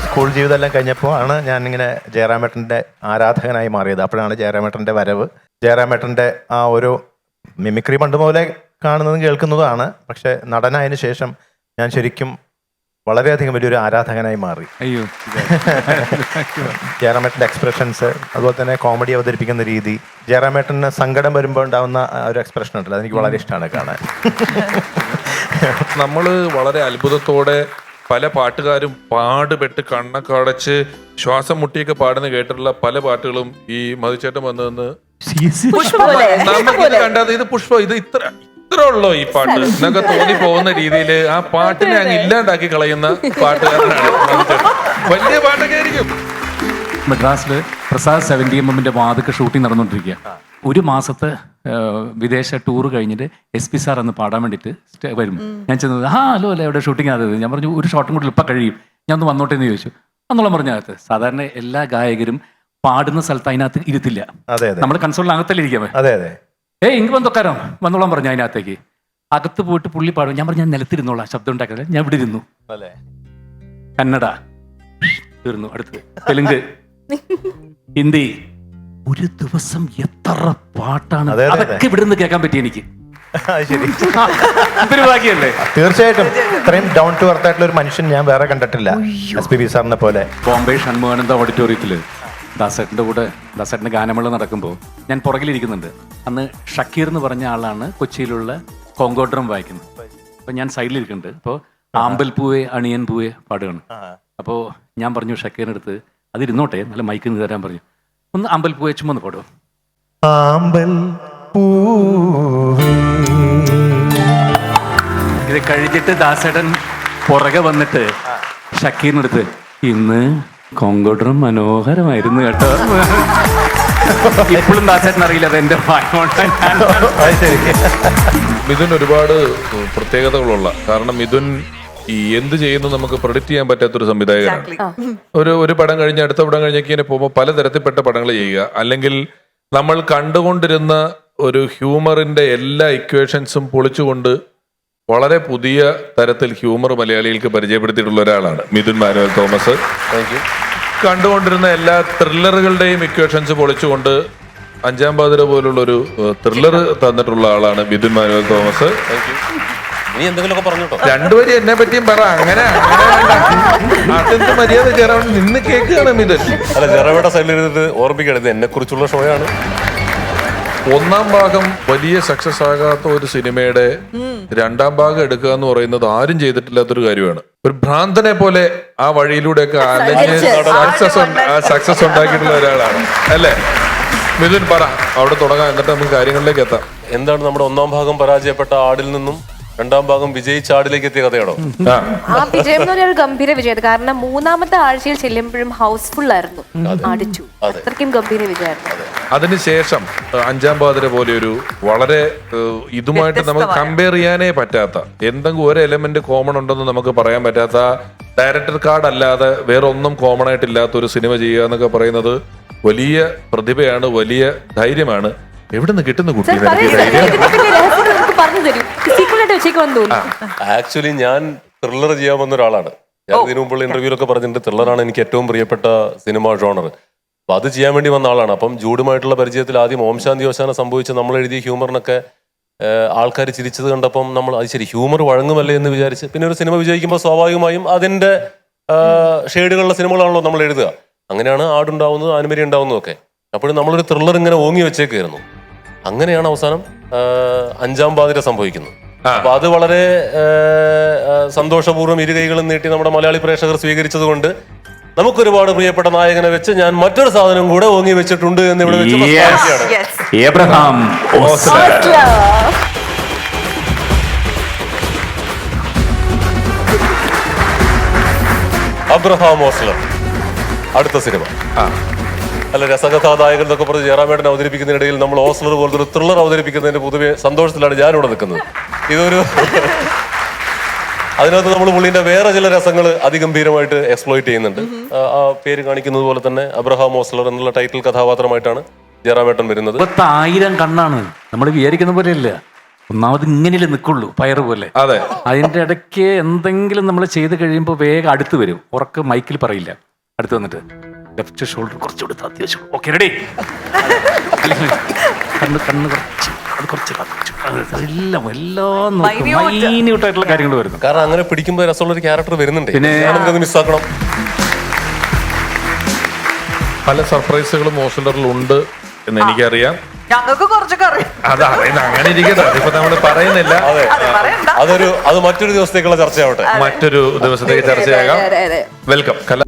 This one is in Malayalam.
സ്കൂൾ ജീവിതം എല്ലാം കഴിഞ്ഞപ്പോൾ ആണ് ഞാൻ ഇങ്ങനെ ജയറാമേട്ടന്റെ ആരാധകനായി മാറിയത്. അപ്പോഴാണ് ജയറാമേട്ടന്റെ വരവ്. ജയറാമേട്ടന്റെ ആ ഒരു മിമിക്രി പണ്ട് മുതലേ കാണുന്നതും കേൾക്കുന്നതുമാണ്. പക്ഷെ നടനായതിന് ശേഷം ഞാൻ ശരിക്കും വളരെയധികം വലിയൊരു ആരാധകനായി മാറി. അയ്യോ. ജയറാമേട്ടന്റെ എക്സ്പ്രഷൻസ് അതുപോലെ തന്നെ കോമഡി അവതരിപ്പിക്കുന്ന രീതി. ജയറാമേട്ടന് സങ്കടം വരുമ്പോൾ ഉണ്ടാകുന്ന ഒരു എക്സ്പ്രഷൻ ഉണ്ടല്ലോ. അതെനിക്ക് വളരെ ഇഷ്ടമാണ് കാണാൻ. നമ്മൾ വളരെ അത്ഭുതത്തോടെ പല പാട്ടുകാരും പാടുപെട്ട് കണ്ണൊക്കെ അടച്ച് ശ്വാസം മുട്ടിയൊക്കെ പാടുന്ന കേട്ടിട്ടുള്ള പല പാട്ടുകളും ഈ മധുചേട്ടൻ വന്നു നിന്ന് നമുക്ക് കണ്ടത് ഇത് പുഷ്പ ഇത് ഇത്ര ഇത്ര ഉള്ളോ ഈ പാട്ട്? എന്നൊക്കെ തോന്നി പോകുന്ന രീതിയിൽ ആ പാട്ടിനെ അങ്ങ് ഇല്ലാണ്ടാക്കി കളയുന്ന പാട്ടുകാരനാണ് വലിയ പാട്ടൊക്കെ ആയിരിക്കും. മദ്രാസിൽ പ്രസാദ് സെവന്റി എം എമ്മിന്റെ വാതുക്കെ ഷൂട്ടിംഗ് നടന്നുകൊണ്ടിരിക്കുക ഒരു മാസത്തെ വിദേശ ടൂർ കഴിഞ്ഞിട്ട് എസ് പി സാർ അന്ന് പാടാൻ വേണ്ടിയിട്ട് സ്റ്റേ- വരും ഞാൻ ചെന്നത് ആ ഹലോ അല്ലേ എവിടെ ഷൂട്ടിംഗ് ആയത് ഞാൻ പറഞ്ഞു ഒരു ഷോട്ടും കൂടി ഇപ്പം കഴിയും. ഞാൻ ഒന്ന് വന്നോട്ടെ എന്ന് ചോദിച്ചു. അന്നോളം പറഞ്ഞകത്ത് സാധാരണ എല്ലാ ഗായകരും പാടുന്ന സ്ഥലത്ത് അതിനകത്ത് ഇരുത്തില്ല. അതെ അതെ. നമ്മൾ കൺസോളിനകത്തല്ലേ ഇരിക്കാമേ അതെ അതെ. ഏ ഇങ്ങ് വന്നോക്കാരോ വന്നോളാൻ പറഞ്ഞു അതിനകത്തേക്ക്. അകത്ത് പോയിട്ട് പുള്ളി പാടും. ഞാൻ പറഞ്ഞു ഞാൻ നിലത്തിരുന്നോളാം. ശബ്ദം ഉണ്ടാക്കാൻ ഞാൻ ഇവിടെ ഇരുന്നു. കന്നഡ. തീർന്നു. അടുത്ത് തെലുങ്ക്. ഹിന്ദി. ഒരു ദിവസം എത്ര പാട്ടാണ് അതെ, അതെ, അതെ. അതൊക്കെ ഇവിടെ നിന്ന് കേൾക്കാൻ പറ്റി എനിക്ക്. ശരി. ഇതൊരു ഭാഗ്യല്ലേ തീർച്ചയായിട്ടും. ഇത്രയും ഡൗൺ ടു എർത്ത് ആയിട്ടുള്ള ഒരു മനുഷ്യൻ ഞാൻ വേറെ കണ്ടിട്ടില്ല എസ് പി ബി സാറിനെ പോലെ. ബോംബെ ഷൺമുഖാനന്ദ ഓഡിറ്റോറിയത്തിൽ ദാസേട്ടന്റെ കൂടെ ദാസേട്ടന്റെ ഗാനമേള നടക്കുമ്പോൾ ഞാൻ പുറകിലിരിക്കുന്നുണ്ട്. അന്ന് ഷക്കീർ എന്ന് പറഞ്ഞ ആളാണ് കൊച്ചിയിലുള്ള കോങ്കോഡ്രം വായിക്കുന്നത്. അപ്പോൾ ഞാൻ സൈഡിലിരിക്കുന്നുണ്ട്. അപ്പോൾ ആമ്പൽ പൂവേ അണിയൻ പൂവേ പാടുകയാണ്. അപ്പോൾ ഞാൻ പറഞ്ഞു ഷക്കീറിനടുത്ത് അതിരുന്നോട്ടെ നല്ല മൈക്ക് നിന്ന് തരാൻ പറഞ്ഞു. ഒന്ന് അമ്പൽ പൂവേ ചുമ്മാ ഒന്ന് പാടുമോ ആമ്പൽ പൂവേ. ഇത് കഴിഞ്ഞിട്ട് ദാസേട്ടൻ പുറകെ വന്നിട്ട് ഷക്കീറിനടുത്ത് ഇന്ന് കോങ്കോഡ്രം മനോഹരമായിരുന്നു കേട്ടോ. ഇപ്പോഴും ദാസേട്ടൻ അറിയില്ല അത് എന്റെ ഭാഗമാണ് മിഥുൻ ഒരുപാട് പ്രത്യേകതകളുള്ള കാരണം മിഥുൻ ഈ എന്ത് ചെയ്യുന്നു നമുക്ക് പ്രൊഡിക്ട് ചെയ്യാൻ പറ്റാത്ത ഒരു സംവിധായകനാണ് ഒരു ഒരു പടം കഴിഞ്ഞ അടുത്ത പടം കഴിഞ്ഞൊക്കെ ഇങ്ങനെ പോകുമ്പോൾ പലതരത്തിൽപ്പെട്ട പടങ്ങൾ ചെയ്യുക. അല്ലെങ്കിൽ നമ്മൾ കണ്ടുകൊണ്ടിരുന്ന ഒരു ഹ്യൂമറിന്റെ എല്ലാ ഇക്വേഷൻസും പൊളിച്ചുകൊണ്ട് വളരെ പുതിയ തരത്തിൽ ഹ്യൂമർ മലയാളികൾക്ക് പരിചയപ്പെടുത്തിയിട്ടുള്ള ഒരാളാണ് മിഥുൻ മാനുവൽ തോമസ്. കണ്ടുകൊണ്ടിരുന്ന എല്ലാ ത്രില്ലറുകളുടെയും ഇക്വേഷൻസ് പൊളിച്ചുകൊണ്ട് അഞ്ചാം പാതിര പോലുള്ള ഒരു ത്രില്ലർ തന്നിട്ടുള്ള ആളാണ് മിഥുൻ മാനുവൽ തോമസ്. നീ എന്തെങ്കിലുമൊക്കെ പറഞ്ഞോട്ടോ. രണ്ടുപേരും എന്നെ പറ്റിയും പറ. അങ്ങനെ അങ്ങനെ വേണ്ട. മര്യാദ കയറാൻ നിന്ന് കേൾക്കുകയാണ് മിഥുൻ. അല്ല ചെറവയുടെ സൈഡിലിരുന്ന് ഓർമ്മിക്കണത് ഓർമ്മിക്കണം ഇത് എന്നെ കുറിച്ചുള്ള ഷോയാണ് ഒന്നാം ഭാഗം വലിയ സക്സസ് ആകാത്ത ഒരു സിനിമയുടെ രണ്ടാം ഭാഗം എടുക്കുക എന്ന് പറയുന്നത് ആരും ചെയ്തിട്ടില്ലാത്തൊരു കാര്യമാണ്. ഒരു ഭ്രാന്തനെ പോലെ ആ വഴിയിലൂടെയൊക്കെ അലഞ്ഞ് സക്സസ് സക്സസ് ഉണ്ടാക്കിയിട്ടുള്ള ഒരാളാണ്. അല്ലേ? മിഥുൻ പറ. അവിടെ തുടങ്ങാം. എന്നിട്ട് നമുക്ക് കാര്യങ്ങളിലേക്ക് എത്താം. എന്താണ് നമ്മുടെ ഒന്നാം ഭാഗം പരാജയപ്പെട്ട ആടിൽ നിന്നും രണ്ടാം ഭാഗം വിജയിച്ച ആടിലേക്ക് എത്തിയ കഥയാണോ? ആ. വിജയം എന്ന് പറഞ്ഞ ഒരു ഗംഭീര വിജയം കാരണം മൂന്നാമത്തെ ആഴ്ചയിൽ ചെല്ലുമ്പോഴും ഹൗസ്ഫുൾ ആയിരുന്നു. അടിച്ചു. അത്രയ്ക്കും ഗംഭീര വിജയമായിരുന്നു. അതിനുശേഷം ഏഹ്, അഞ്ചാം പാതിര പോലെ ഒരു വളരെ ഏഹ്, ഇതുമായിട്ട് നമുക്ക് കമ്പയർ ചെയ്യാനേ പറ്റാത്ത എന്തെങ്കിലും ഒരു എലമെന്റ് കോമൺ ഉണ്ടെന്ന് നമുക്ക് പറയാൻ പറ്റാത്ത ഡയറക്ടർ കാർഡ് അല്ലാതെ വേറെ ഒന്നും കോമൺ ആയിട്ടില്ലാത്ത ഒരു സിനിമ ചെയ്യുക എന്നൊക്കെ പറയുന്നത് വലിയ പ്രതിഭയാണ് വലിയ ധൈര്യമാണ്. എവിടെ നിന്ന് കിട്ടുന്ന കുട്ടി സാർ നിനക്ക് ഈ ധൈര്യം? ഇതിന്റെ രഹസ്യം നമുക്ക് പറഞ്ഞു തരൂ. ആക്ച്വലി ഞാൻ ത്രില്ലർ ചെയ്യാൻ വന്ന ഒരാളാണ്. ഞാൻ ഇതിനു മുമ്പുള്ള ഇന്റർവ്യൂലൊക്കെ പറഞ്ഞിട്ടുണ്ട്. ത്രില്ലറാണ് എനിക്ക് ഏറ്റവും പ്രിയപ്പെട്ട സിനിമ ജോണർ അപ്പൊ അത് ചെയ്യാൻ വേണ്ടി വന്ന ആളാണ്. അപ്പം ജൂഡുമായിട്ടുള്ള പരിചയത്തിൽ ആദ്യം ഓം ശാന്തി ഓശാന സംഭവിച്ച നമ്മൾ എഴുതിയ ഹ്യൂമറിനൊക്കെ ആൾക്കാർ ചിരിച്ചത് കണ്ടപ്പം നമ്മൾ അത് ശരി ഹ്യൂമർ വഴങ്ങുമല്ലേ എന്ന് വിചാരിച്ച്. പിന്നെ ഒരു സിനിമ വിജയിക്കുമ്പോൾ സ്വാഭാവികമായും അതിന്റെ ഷെയ്ഡുകളുള്ള സിനിമകളാണല്ലോ നമ്മൾ എഴുതുക. അങ്ങനെയാണ് ആടുണ്ടാവുന്നത് ആനുമരി ഉണ്ടാവുന്നതും ഒക്കെ. അപ്പോഴും നമ്മളൊരു ത്രില്ലർ ഇങ്ങനെ ഓങ്ങി വെച്ചേക്കായിരുന്നു. അങ്ങനെയാണ് അവസാനം അഞ്ചാം പാതിര സംഭവിക്കുന്നത്. അപ്പൊ അത് വളരെ ആ, ആ, സന്തോഷപൂർവം ഇരു കൈകളും നീട്ടി നമ്മുടെ മലയാളി പ്രേക്ഷകർ സ്വീകരിച്ചത് കൊണ്ട് നമുക്കൊരുപാട് പ്രിയപ്പെട്ട നായകനെ വെച്ച് ഞാൻ മറ്റൊരു സാധനം കൂടെ ഓങ്ങി വെച്ചിട്ടുണ്ട് എന്ന് ഇവിടെ വെച്ച് ഏബ്രഹാം. അബ്രഹാം ഓസ്ലർ. അടുത്ത സിനിമ. അല്ല രസകഥാനായകൻ എന്നൊക്കെ പറഞ്ഞ് ജയറാമേട്ടൻ അവതരിപ്പിക്കുന്നതിനിടയിൽ നമ്മൾ ഓസ്ലർ പോലത്തെ ഒരു ത്രില്ലർ അവതരിപ്പിക്കുന്നതിന്റെ പൊതുവെ സന്തോഷത്തിലാണ് ഞാൻ ഞാനിവിടെ നിൽക്കുന്നത്. ഇതൊരു അതിനകത്ത് നമ്മൾ പുള്ളിന്റെ വേറെ ചില രസങ്ങൾ അതിഗംഭീരമായിട്ട് എക്സ്പ്ലോയിറ്റ് ചെയ്യുന്നുണ്ട്. ആ, ആ പേര് കാണിക്കുന്നത് പോലെ തന്നെ അബ്രഹാം ഓസ്ലർ എന്നുള്ള ടൈറ്റിൽ കഥാപാത്രമായിട്ടാണ് ജയറാമേട്ടൻ വരുന്നത്. പത്തായിരം കണ്ണാണ് നമ്മൾ വിചാരിക്കുന്ന പോലെയല്ല ഒന്നാമത് ഇങ്ങനെയല്ലേ നിൽക്കുള്ളൂ പയർ പോലെ. അതെ. അതിന്റെ ഇടയ്ക്ക് എന്തെങ്കിലും നമ്മൾ ചെയ്ത് കഴിയുമ്പോൾ വേഗം അടുത്ത് വരും. ഉറക്കം മൈക്കിൽ പറയില്ല. അടുത്ത് വന്നിട്ട്. ലെഫ്റ്റ് ഷോൾഡർ കുറച്ചുകൂടി അത്യാവശ്യം ഓക്കെ റെഡി കണ്ണ് കണ്ണ് കുറച്ച് അത് കുറച്ച് എല്ലാം എല്ലാം മൈന്യൂട്ടായിട്ടുള്ള കാര്യങ്ങൾ വരുന്നു. കാരണം അങ്ങനെ പിടിക്കുമ്പോൾ രസമുള്ള ഒരു ക്യാരക്ടർ വരുന്നുണ്ട്. പിന്നെ- ഞാനത് മിസ്സാക്കണം പല സർപ്രൈസുകളും ഹോസ്റ്റലറിൽ ഉണ്ട് എന്ന് എനിക്കറിയാം. ഞങ്ങൾക്ക് കുറച്ചൊക്കെ അറിയാം. അത് അറിയുന്ന അങ്ങനെ ഇരിക്കട്ടെ നമ്മൾ പറയുന്നില്ല. അതൊരു അത് മറ്റൊരു ദിവസത്തേക്കുള്ള ചർച്ചയാവട്ടെ. മറ്റൊരു ദിവസത്തേക്ക് ചർച്ചയാകാം. അതെ അതെ വെൽക്കം കല